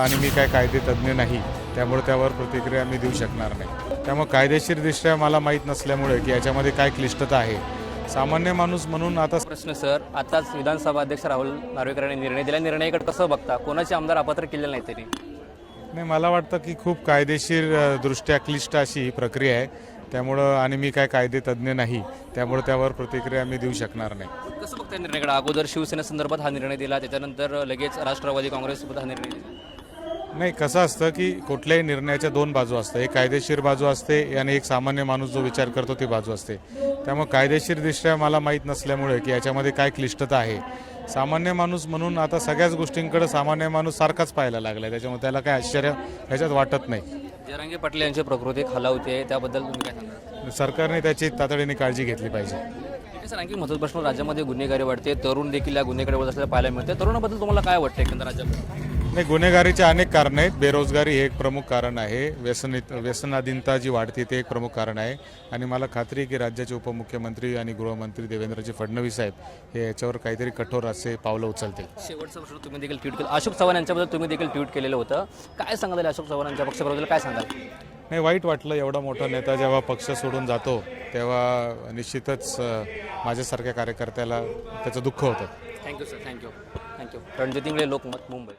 आणि मी काय कायदे तज्ज्ञ नाही त्यामुळे त्यावर प्रतिक्रिया मी देऊ शकणार नाही. त्यामुळे कायदेशीरदृष्ट्या मला माहीत नसल्यामुळे की याच्यामध्ये काय क्लिष्टता आहे. सामान्य माणूस म्हणून आता प्रश्न सर. आताच विधानसभा अध्यक्ष राहुल नार्वेकर यांनी निर्णय दिला. निर्णयाकडे कसं बघता? कोणाचे आमदार अपात्र केले नाही तरी नाही मला वाटतं की खूप कायदेशीर दृष्ट्या क्लिष्ट अशी ही प्रक्रिया आहे. त्यामुळं आणि मी काय कायदे तज्ज्ञ नाही त्यामुळे त्यावर प्रतिक्रिया मी देऊ शकणार नाही. कसं बघता निर्णयाकडे? अगोदर शिवसेनेसंदर्भात हा निर्णय दिला त्याच्यानंतर लगेच राष्ट्रवादी काँग्रेससोबत हा निर्णय दिला. नाही कसं असतं की कुठल्याही निर्णयाच्या दोन बाजू असतात एक कायदेशीर बाजू असते आणि एक सामान्य माणूस जो विचार करतो ती बाजू असते. त्यामुळे कायदेशीरदृष्ट्या मला माहीत नसल्यामुळे की याच्यामध्ये काय क्लिष्टता आहे. सामान्य माणूस म्हणून आता सगळ्याच गोष्टींकडे सामान्य माणूस सारखाच पाहायला लागला त्याच्यामुळे त्याला काय आश्चर्य ह्याच्यात वाटत नाही. जरांगे पाटील यांची प्रकृती खालावते त्याबद्दल तुम्ही काय सांगाल सरकारने त्याची तातडीने काळजी घेतली पाहिजे. आहे सर आणखी महत्त्वाचा प्रश्न राज्यामध्ये गुन्हेगारी वाढते तरुण देखील या गुन्हेगारी वळत असलेलं पाहायला मिळते. तरुणाबद्दल तुम्हाला काय वाटतं एकंदर राज्यामध्ये? नाही गुन्हेगारीचे अनेक कारण आहेत. बेरोजगारी हे एक प्रमुख कारण आहे. व्यसन व्यसनाधीनता जी वाढते ते एक प्रमुख कारण आहे. आणि मला खात्री आहे की राज्याचे उपमुख्यमंत्री आणि गृहमंत्री देवेंद्रजी फडणवीस साहेब हे याच्यावर काहीतरी कठोर असे पावलं उचलतील. शेवटचा प्रश्न तुम्ही देखील ट्विट केलं. अशोक चव्हाण यांच्याबद्दल तुम्ही देखील ट्विट केलेलं होतं. काय सांगाल अशोक चव्हाण यांच्या पक्षाबद्दल काय सांगाल? नाही वाईट वाटलं एवढा मोठा नेता जेव्हा पक्ष सोडून जातो तेव्हा निश्चितच माझ्यासारख्या कार्यकर्त्याला त्याचं दुःख होतं. Thank you sir thank you thank you Ranjit Ingle Lokmat Mumbai.